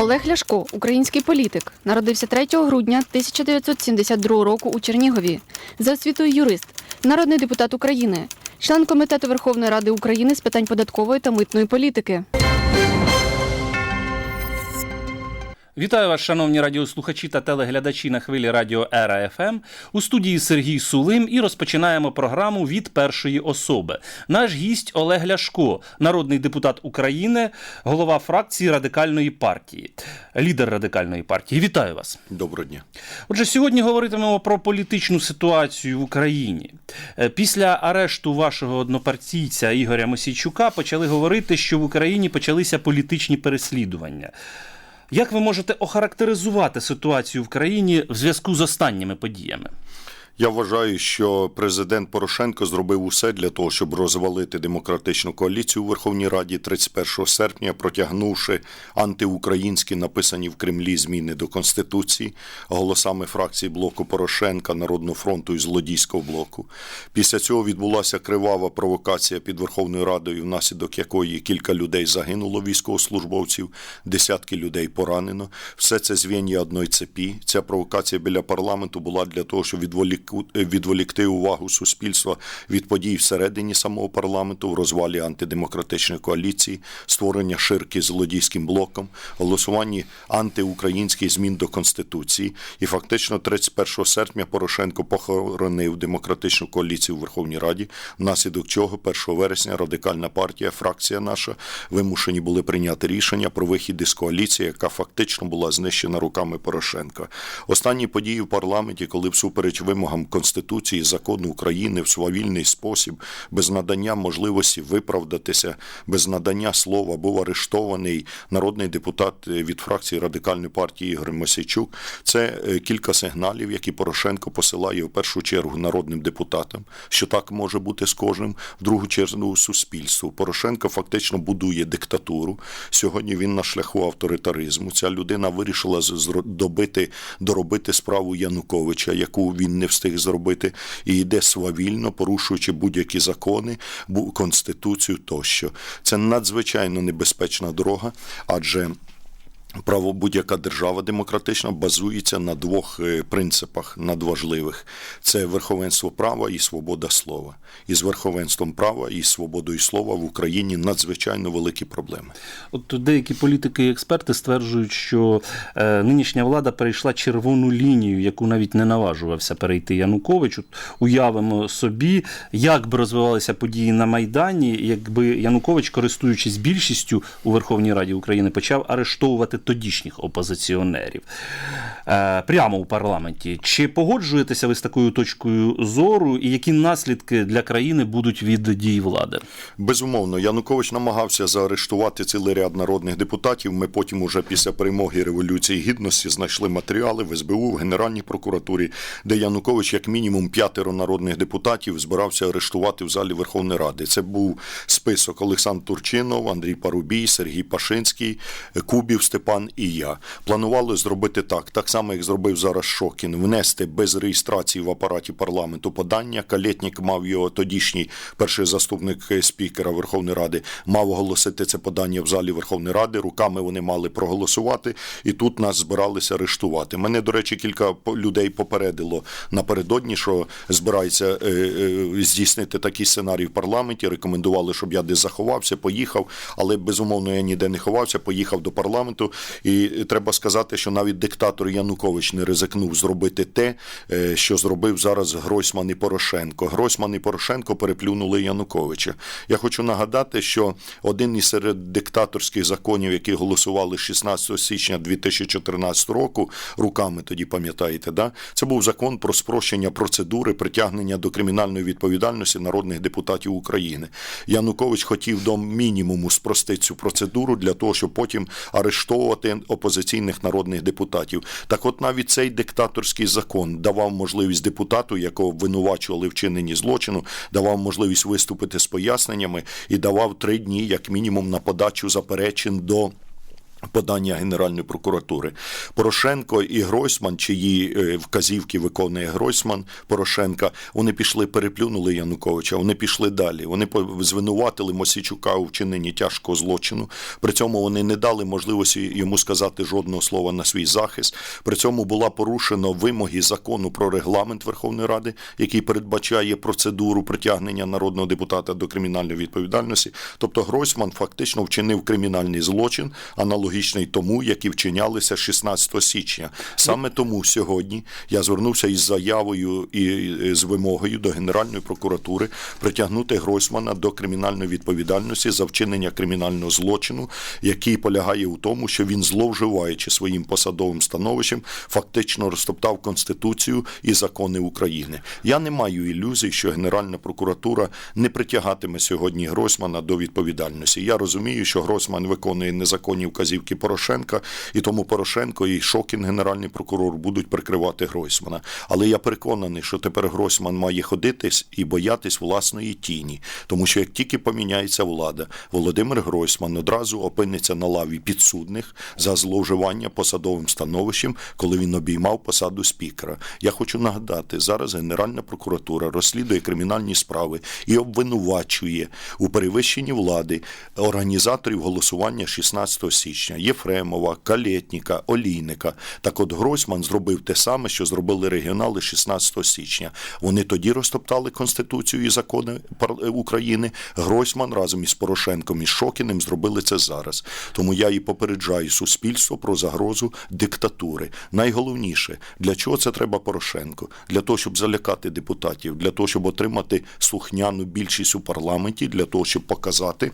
Олег Ляшко, український політик, народився 3 грудня 1972 року у Чернігові. За освітою юрист, народний депутат України, член комітету Верховної Ради України з питань податкової та митної політики. Вітаю вас, шановні радіослухачі та телеглядачі на хвилі радіо Ера ФМ. У студії Сергій Сулим і розпочинаємо програму від першої особи. Наш гість Олег Ляшко, народний депутат України, голова фракції радикальної партії, лідер радикальної партії. Вітаю вас. Доброго дня. Отже, сьогодні говоритимемо про політичну ситуацію в Україні. Е, Після арешту вашого однопартійця Ігоря Мосійчука почали говорити, що в Україні почалися політичні переслідування. Як ви можете охарактеризувати ситуацію в країні в зв'язку з останніми подіями? Я вважаю, що президент Порошенко зробив усе для того, щоб розвалити демократичну коаліцію у Верховній Раді 31 серпня, протягнувши антиукраїнські написані в Кремлі зміни до конституції голосами фракції блоку Порошенка, Народного фронту і злодійського блоку. Після цього відбулася кривава провокація під Верховною Радою, внаслідок якої кілька людей загинуло військовослужбовців, десятки людей поранено. Все це звіння одної цепі. Ця провокація біля парламенту була для того, щоб відволікти відволікти увагу суспільства від подій всередині самого парламенту в розвалі антидемократичної коаліції, створення ширки злодійським блоком, голосуванні антиукраїнських змін до конституції. І фактично 31 серпня Порошенко похоронив демократичну коаліцію у Верховній Раді, внаслідок чого 1 вересня радикальна партія, фракція наша вимушені були прийняти рішення про вихід із коаліції, яка фактично була знищена руками Порошенка. Останні події в парламенті, коли всупереч вимогам Конституції, закону України в свавільний спосіб, без надання можливості виправдатися, без надання слова, був арештований народний депутат від фракції радикальної партії Ігор Мосійчук. Це е, кілька сигналів, які Порошенко посилає в першу чергу народним депутатам, що так може бути з кожним, в другу чергу суспільству. Порошенко фактично будує диктатуру. Сьогодні він на шляху авторитаризму. Ця людина вирішила добити, доробити справу Януковича, яку він не встиг зробити, і йде свавільно, порушуючи будь-які закони, конституцію тощо. Це надзвичайно небезпечна дорога, адже Право будь-яка держава демократична базується на двох е, принципах надважливих: це верховенство права і свобода слова. І з верховенством права і свободою слова в Україні надзвичайно великі проблеми. От деякі політики і експерти стверджують, що е, нинішня влада перейшла червону лінію, яку навіть не наважувався перейти Янукович. От уявимо собі, як би розвивалися події на Майдані, якби Янукович, користуючись більшістю у Верховній Раді України, почав арештовувати тодішніх опозиціонерів е, прямо у парламенті. Чи погоджуєтеся ви з такою точкою зору, і які наслідки для країни будуть від дій влади? Безумовно, Янукович намагався заарештувати цілий ряд народних депутатів. Ми потім, уже після перемоги Революції Гідності, знайшли матеріали в СБУ, в Генеральній прокуратурі, де Янукович, як мінімум, п'ятеро народних депутатів збирався арештувати в залі Верховної Ради. Це був список Олександр Турчинов, Андрій Парубій, Сергій Пашинський, Кубів Степан і я. Планували зробити так, так само, як зробив зараз Шокін, внести без реєстрації в апараті парламенту подання. Калєтнік мав його тодішній перший заступник спікера Верховної Ради, мав оголосити це подання в залі Верховної Ради. Руками вони мали проголосувати, і тут нас збиралися арештувати. Мене, до речі, кілька людей попередило напередодні, що збирається е, е, здійснити такий сценарій в парламенті. Рекомендували, щоб я десь заховався, поїхав, але безумовно я ніде не ховався. Поїхав до парламенту, і треба сказати, що навіть диктатор Янукович не ризикнув зробити те, е, що зробив зараз Гройсман і Порошенко. Гройсман і Порошенко переплюнули Януковича. Я хочу нагадати, що один із серед диктаторських законів, які голосували 16 січня 2014 року, руками тоді пам'ятаєте, да? це був закон про спрощення процедури притягнення до кримінальної відповідальності народних депутатів України. Янукович хотів до мінімуму спростити цю процедуру для того, щоб потім арештовувати опозиційних народних депутатів. Так от навіть цей диктаторський закон давав можливість депутату, якого обвинувачували в чиненні злочину, давав можливість виступити з поясненнями і давав три дні, як мінімум, на подачу заперечень до Подання Генеральної прокуратури Порошенко і Гройсман, чиї е, вказівки виконує Гройсман Порошенка, вони пішли, переплюнули Януковича. Вони пішли далі. Вони звинуватили Мосійчука у вчиненні тяжкого злочину. При цьому вони не дали можливості йому сказати жодного слова на свій захист. При цьому була порушено вимоги закону про регламент Верховної Ради, який передбачає процедуру притягнення народного депутата до кримінальної відповідальності. Тобто Гройсман фактично вчинив кримінальний злочин, аналогічний тому, які вчинялися 16 січня. Саме тому сьогодні я звернувся із заявою і е, з вимогою до Генеральної прокуратури притягнути Гройсмана до кримінальної відповідальності за вчинення кримінального злочину, який полягає у тому, що він, зловживаючи своїм посадовим становищем, фактично розтоптав Конституцію і закони України. Я не маю ілюзій, що Генеральна прокуратура не притягатиме сьогодні Гройсмана до відповідальності. Я розумію, що Гройсман виконує незаконні вказівки Порошенка, і тому Порошенко і Шокін, генеральний прокурор, будуть прикривати Гройсмана. Але я переконаний, що тепер Гройсман має ходитись і боятись власної тіні, тому що як тільки поміняється влада, Володимир Гройсман одразу опиниться на лаві підсудних за зловживання посадовим становищем, коли він обіймав посаду спікера. Я хочу нагадати, зараз Генеральна прокуратура розслідує кримінальні справи і обвинувачує у перевищенні влади організаторів голосування 16 січня Єфремова, Калєтніка, Олійника. Так от Гройсман зробив те саме, що зробили регіонали 16 січня. Вони тоді розтоптали Конституцію і закони пар- України. Гройсман разом із Порошенком і Шокіним зробили це зараз. Тому я і попереджаю суспільство про загрозу диктатури. Найголовніше, для чого це треба Порошенко? Для того, щоб залякати депутатів, для того, щоб отримати слухняну більшість у парламенті, для того, щоб показати.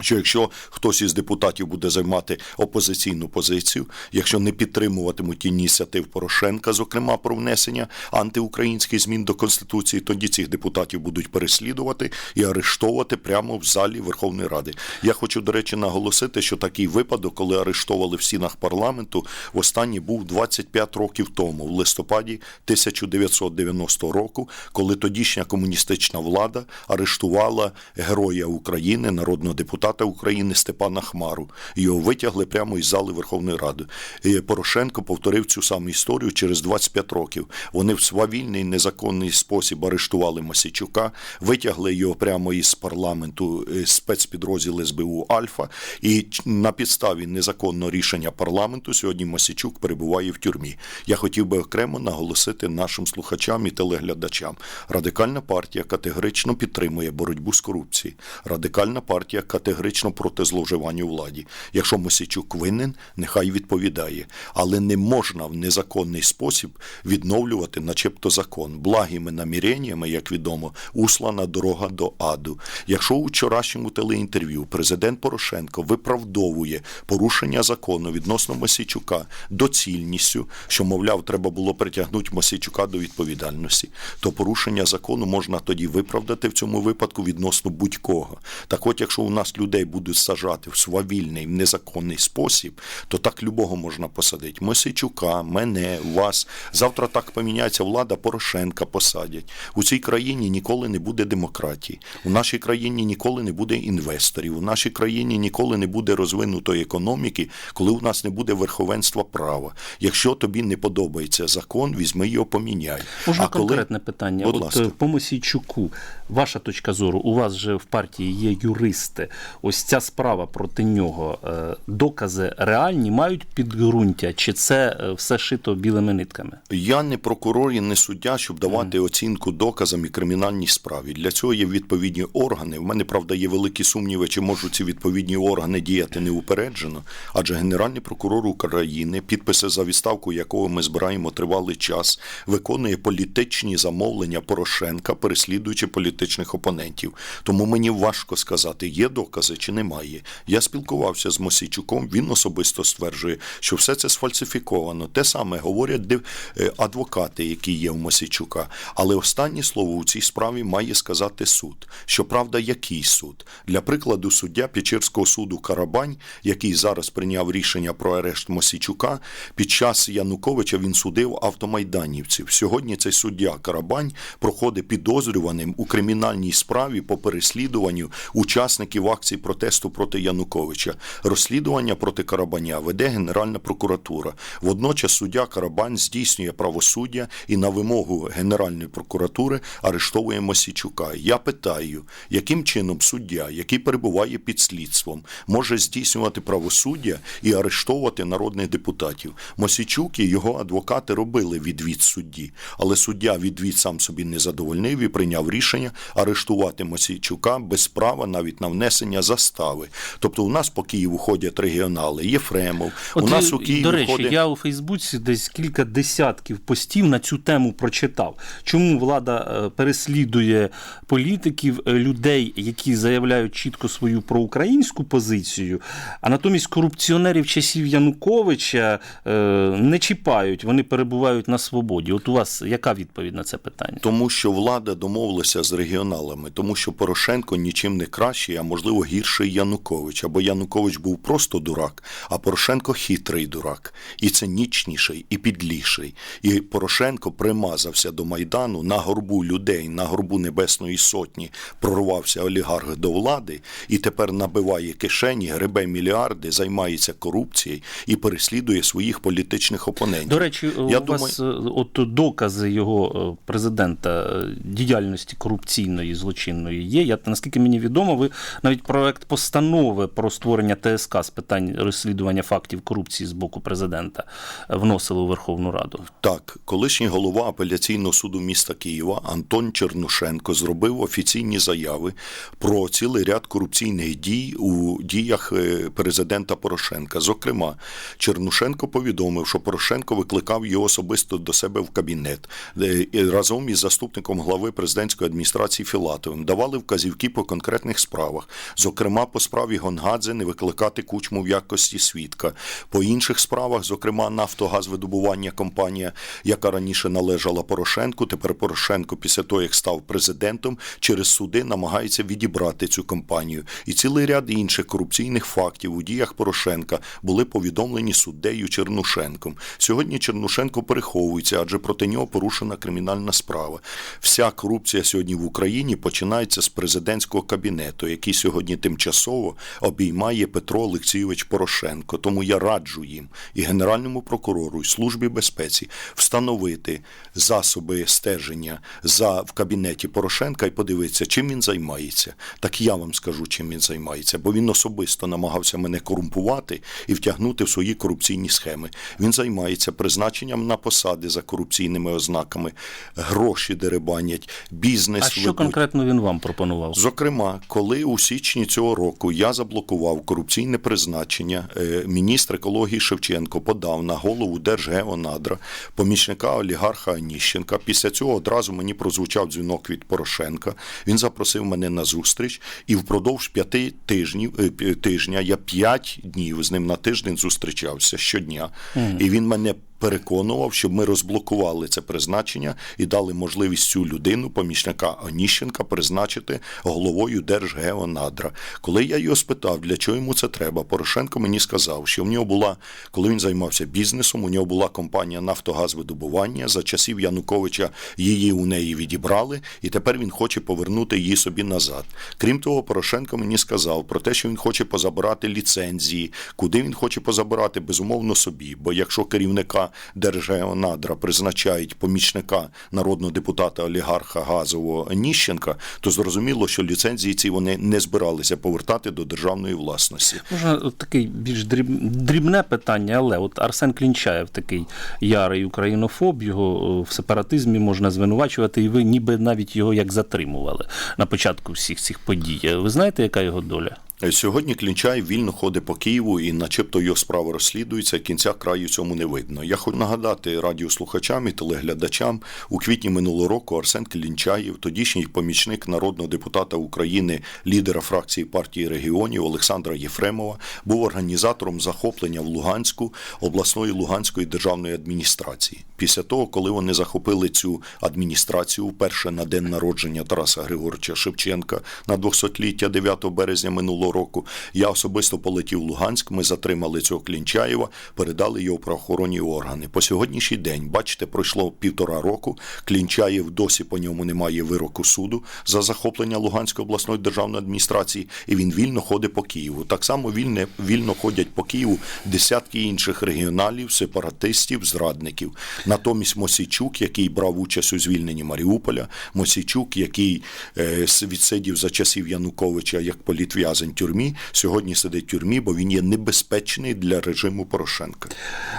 Що якщо хтось із депутатів буде займати опозиційну позицію, якщо не підтримуватимуть ініціатив Порошенка, зокрема про внесення антиукраїнських змін до конституції, тоді цих депутатів будуть переслідувати і арештовувати прямо в залі Верховної Ради. Я хочу, до речі, наголосити, що такий випадок, коли арештовали в стінах парламенту, востаннє був 25 років тому, в листопаді 1990 року, коли тодішня комуністична влада арештувала героя України, народного депутата України Степана Хмару. Його витягли прямо із зали Верховної Ради. І Порошенко повторив цю саму історію через 25 років. Вони в свавільний незаконний спосіб арештували Масічука, витягли його прямо із парламенту е, спецпідрозділ СБУ Альфа. І на підставі незаконного рішення парламенту сьогодні Масічук перебуває в тюрмі. Я хотів би окремо наголосити нашим слухачам і телеглядачам. Радикальна партія категорично підтримує боротьбу з корупцією. Радикальна партія категорично проти зловживання у владі. Якщо Мосійчук винен, нехай відповідає. Але не можна в незаконний спосіб відновлювати, начебто, закон. Благими наміреннями, як відомо, услана дорога до аду. Якщо у вчорашньому телеінтерв'ю президент Порошенко виправдовує порушення закону відносно Мосійчука доцільністю, що, мовляв, треба було притягнути Мосійчука до відповідальності, то порушення закону можна тоді виправдати в цьому випадку відносно будь-кого. Так от, якщо у нас людей будуть сажати в свавільний, в незаконний спосіб, то так любого можна посадити. Мосійчука, мене, вас. Завтра так поміняється влада, Порошенка посадять. У цій країні ніколи не буде демократії. У нашій країні ніколи не буде інвесторів. У нашій країні ніколи не буде розвинутої економіки, коли у нас не буде верховенства права. Якщо тобі не подобається закон, візьми його поміняй. Можна А коли- конкретне питання. Будь От ласка. е, по Мосійчуку, ваша точка зору, у вас же в партії є юристи. Ось ця справа проти нього. е, Докази реальні мають підґрунтя, чи це е, все шито білими нитками? Я не прокурор і не суддя, щоб давати оцінку доказам і кримінальній справі. Для цього є відповідні органи. В мене правда є великі сумніви, чи можуть ці відповідні органи діяти неупереджено. Адже Генеральний прокурор України, підписи за відставку якого ми збираємо тривалий час, виконує політичні замовлення Порошенка, переслідуючи політичних опонентів. Тому мені важко сказати, є докази чи немає. Я спілкувався з Мосійчуком. Він особисто стверджує, що все це сфальсифіковано. Те саме говорять е, адвокати, які є в Мосійчука. Але останнє слово у цій справі має сказати суд. Щоправда, який суд? Для прикладу, суддя Печерського суду Карабань, який зараз прийняв рішення про арешт Мосійчука, під час Януковича він судив автомайданівців. Сьогодні цей суддя Карабань проходить підозрюваним у кримінальній справі по переслідуванню учасників акції акцій протесту проти Януковича. Розслідування проти Карабаня веде Генеральна прокуратура. Водночас суддя Карабань здійснює правосуддя і на вимогу Генеральної прокуратури арештовує Мосійчука. Я питаю, яким чином суддя, який перебуває під слідством, може здійснювати правосуддя і арештовувати народних депутатів? Мосійчук і його адвокати робили відвід судді, але суддя відвід сам собі не задовольнив і прийняв рішення арештувати Мосійчука без права навіть на внесення застави. Тобто у нас по Києву ходять регіонали, Єфремов, От, у нас е, у Києві до речі, ходить... я у Фейсбуці десь кілька десятків постів на цю тему прочитав. Чому влада е, переслідує політиків, е, людей, які заявляють чітко свою проукраїнську позицію, а натомість корупціонерів часів Януковича не чіпають, вони перебувають на свободі. От у вас яка відповідь на це питання? Тому що влада домовилася з регіоналами, тому що Порошенко нічим не кращий, а можливо гірший Янукович. Або Янукович був просто дурак, а Порошенко хитрий дурак, і цинічніший, і підліший. І Порошенко примазався до майдану на горбу людей, на горбу Небесної Сотні. Прорвався олігарх до влади і тепер набиває кишені, гребе мільярди, займається корупцією і переслідує своїх політичних опонентів. До речі, у Я вас е, от докази його е, президента е, діяльності корупційної злочинної є. Я наскільки мені відомо, ви навіть проект постанови про створення ТСК з питань розслідування фактів корупції з боку президента вносили у Верховну Раду. Так, колишній голова апеляційного суду міста Києва Антон Чернушенко зробив офіційні заяви про цілий ряд корупційних дій у діях е, президента Порошенка. Зокрема, Чернушенко повідомив, що Порошенко викликав його особисто до себе в кабінет е, разом із заступником глави президентської адміністрації Філатовим давали вказівки по конкретних справах. Зокрема, по справі Гонгадзе не викликати кучму в якості свідка. По інших справах, зокрема, Нафтогазвидобування компанія, яка раніше належала Порошенку, тепер Порошенко, після того, як став президентом, через суди намагається відібрати цю компанію. І цілий ряд інших корупційних фактів у діях Порошенка були повідомлені суддею Чернушенком. Сьогодні Чернушенко переховується, адже проти нього порушена кримінальна справа. Вся корупція сьогодні в Україні починається з президентського кабінету, який сьогодні тимчасово обіймає Петро Олексійович Порошенко. Тому я раджу їм і Генеральному прокурору, і Службі безпеці встановити засоби стеження за в кабінеті Порошенка і подивитися, чим він займається. Так я вам скажу, чим він займається, бо він особисто намагався мене корумпувати і втягнути в свої корупційні схеми. Він займається призначенням на посади за корупційними ознаками, гроші деребанять, бізнес А що ведуть. конкретно він вам пропонував? Зокрема, коли у січні цього року я заблокував корупційне призначення, е, міністр екології Шевченко подав на голову Держгеонадра помічника олігарха Аніщенка. Після цього одразу мені прозвучав дзвінок від Порошенка. Він запросив мене на зустріч, і впродовж п'яти тижнів е, тижня я п'ять днів з ним на тиждень зустрічався щодня. І він мене переконував, щоб ми розблокували це призначення і дали можливість цю людину, помічника Оніщенка, призначити головою Держгеонадра. Коли я його спитав, для чого йому це треба, Порошенко мені сказав, що в нього була, коли він займався бізнесом, у нього була компанія Нафтогазвидобування. За часів Януковича її у неї відібрали, і тепер він хоче повернути її собі назад. Крім того, Порошенко мені сказав про те, що він хоче позабирати ліцензії, куди він хоче позабирати, безумовно собі. Бо якщо керівника Держгеонадра призначають помічника народного депутата олігарха газового Ніщенка, то зрозуміло, що ліцензії ці вони не збиралися повертати до державної власності. Можна такий більш дріб... дрібне питання, але от Арсен Клінчаєв такий ярий українофоб, його е, в сепаратизмі можна звинувачувати, і ви ніби навіть його як затримували на початку всіх цих подій. Ви знаєте, яка його доля? Сьогодні Клінчай вільно ходить по Києву і начебто його справа розслідується, кінця краю цьому не видно. Я хочу нагадати радіослухачам і телеглядачам, у квітні минулого року Арсен Клінчаєв, тодішній помічник народного депутата України, лідера фракції партії регіонів Олександра Єфремова, був організатором захоплення в Луганську обласної Луганської державної адміністрації. Після того, коли вони захопили цю адміністрацію вперше на день народження Тараса Григоровича Шевченка на 200-ліття 9 березня минулого року. Я особисто полетів в Луганськ. Ми затримали цього Клінчаєва, передали його правоохоронні органи. По сьогоднішній день, бачите, пройшло півтора року. Клінчаєв досі по ньому немає вироку суду за захоплення Луганської обласної державної адміністрації, і він вільно ходить по Києву. Так само вільне, вільно ходять по Києву десятки інших регіоналів, сепаратистів, зрадників. Натомість Мосійчук, який брав участь у звільненні Маріуполя, Мосійчук, який е, відсидів за часів Януковича як політв'язень тюрмі, сьогодні сидить в тюрмі, бо він є небезпечний для режиму Порошенка.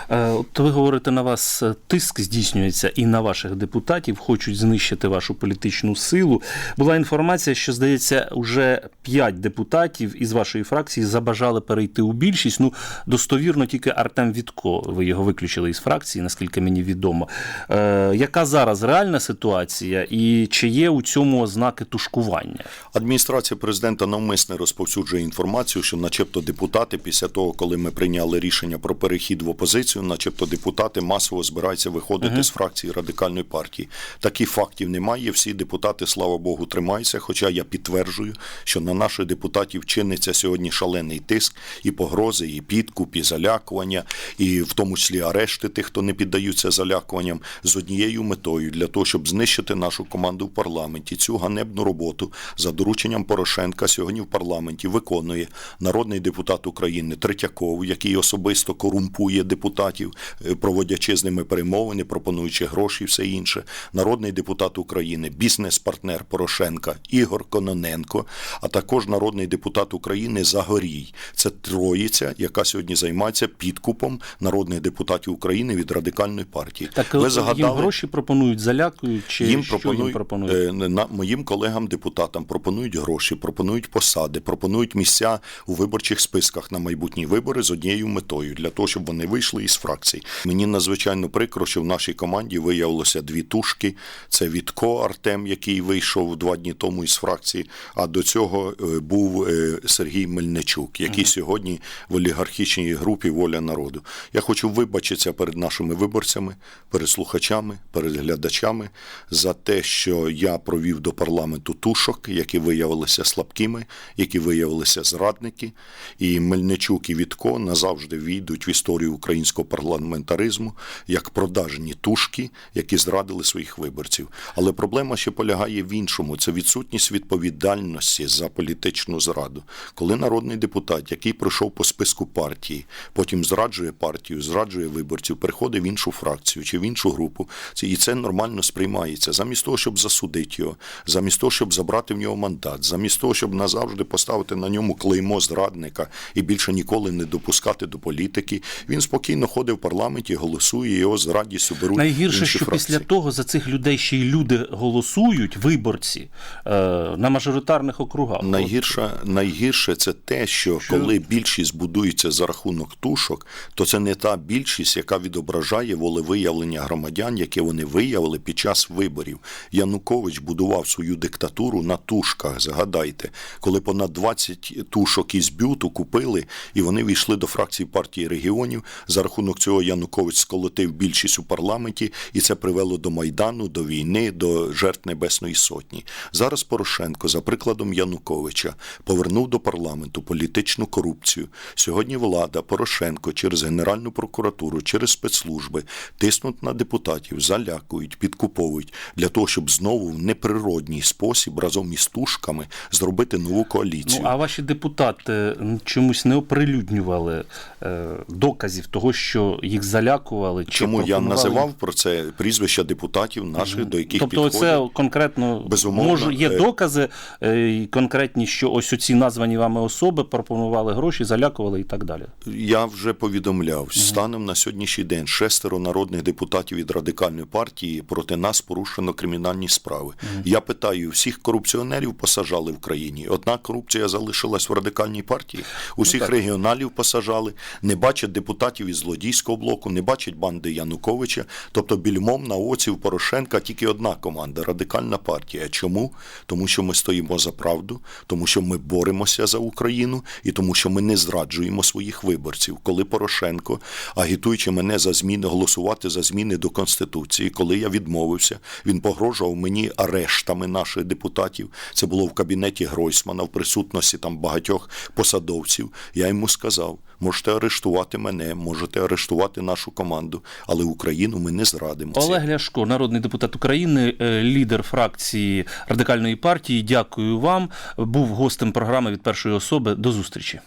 Е, От ви говорите, на вас е, тиск здійснюється і на ваших депутатів, хочуть знищити вашу політичну силу. Була інформація, що здається, вже п'ять депутатів із вашої фракції забажали перейти у більшість. Ну достовірно тільки Артем Вітко. Ви його виключили із фракції, наскільки мені відомо. Е, яка зараз реальна ситуація, і чи є у цьому ознаки тушкування? Адміністрація президента навмисне розповсюджує інформацію, що, начебто, депутати, після того, коли ми прийняли рішення про перехід в опозицію, начебто депутати масово збираються виходити з фракції радикальної партії. Таких фактів немає. Всі депутати, слава Богу, тримаються. Хоча я підтверджую, що на наших депутатів чиниться сьогодні шалений тиск, і погрози, і підкуп, і залякування, і в тому числі арешти тих, хто не піддаються залякуванням, з однією метою для того, щоб знищити нашу команду в парламенті. Цю ганебну роботу за дорученням Порошенка сьогодні в парламенті виконує народний депутат України Третьяков, який особисто корумпує депутатів, е, проводячи з ними перемовини, пропонуючи гроші і все інше. Народний депутат України, бізнес-партнер Порошенка Ігор Кононенко, а також народний депутат України Загорій. Це троїця, яка сьогодні займається підкупом народних депутатів України від радикальної партії. Так Ви їм гроші пропонують, залякують, чи їм що пропонують, їм пропонують? е, на моїм колегам депутатам пропонують гроші, пропонують посади, пропонують місця у виборчих списках на майбутні вибори з однією метою для того, щоб вони вийшли із фракцій. Мені надзвичайно прикро, що в нашій команді виявилося дві тушки. Це Вітко Артем, який вийшов два дні тому із фракції. А до цього е, був е, Сергій Мельничук, який сьогодні в олігархічній групі Воля народу. Я хочу вибачитися перед нашими виборцями, перед слухачами, перед глядачами за те, що я провів до парламенту тушок, які виявилися слабкими, які виявилися зрадники. І Мельничук і Вітко назавжди війдуть в історію українського парламентаризму як продажні тушки, які зрадили своїх виборців. Але проблема ще полягає в іншому: це відсутність відповідальності за політичну зраду. Коли народний депутат, який пройшов по списку партії, потім зраджує партію, зраджує виборців, переходить в іншу фракцію чи в іншу групу, і це нормально сприймається. Замість того, щоб засудити його, замість того, щоб забрати в нього мандат, замість того, щоб назавжди поставити на ньому клеймо зрадника і більше ніколи не допускати до політики, він спокійно ходить в парламенті, голосує його з радістю беруть. Найгірше, інші що фракції. після того за цих людей ще й люди голосують, виборці, е, на мажоритарних округах. Найгірше, найгірше це те, що, Що? коли більшість будується за рахунок тушок, то це не та більшість, яка відображає волевиявлення громадян, яке вони виявили під час виборів. Янукович будував свою диктатуру на тушках. Згадайте, коли понад 20 тушок із бюту купили, і вони війшли до фракції партії регіонів. За рахунок цього Янукович сколотив більшість у парламенті, і це привело до майдану, до війни, до жертв Небесної Сотні. Зараз Порошенко, за прикладом Януковича, повернув до парламенту політичну корупцію. Сьогодні влада Порошенко через Генеральну прокуратуру, через спецслужби тиснуть на депутатів, залякують, підкуповують для того, щоб знову в неприродній спосіб разом із тушками зробити нову Ну, коаліцію. Ваші депутати чомусь не оприлюднювали е, доказів того, що їх залякували. чи Чому я називав про це прізвища депутатів наших, до яких Тобто, підходять? це конкретно Безумовно, може є е, докази е, конкретні, що ось оці названі вами особи пропонували гроші, залякували і так далі. Я вже повідомляв, станом на сьогоднішній день шестеро народних депутатів від радикальної партії проти нас порушено кримінальні справи. Я питаю, всіх корупціонерів посажали в країні. Одна корупція залишилась в радикальній партії. Усіх регіоналів посажали, не бачать депутатів із злодійського блоку, не бачать банди Януковича. Тобто більмом на оці в Порошенка тільки одна команда радикальна партія. Чому? Тому що ми стоїмо за правду, тому що ми боремося за Україну і тому, що ми не зраджуємо своїх виборців. Коли Порошенко, агітуючи мене за зміни, голосувати за зміни до Конституції, коли я відмовився, він погрожував мені арештами наших депутатів. Це було в кабінеті Гройсмана в присутності там багатьох посадовців. Я йому сказав: можете арештувати мене, можете арештувати нашу команду, але Україну ми не зрадимо. Олег Ляшко, народний депутат України, е, лідер фракції радикальної партії. Дякую вам. Був гостем програми від першої особи. До зустрічі.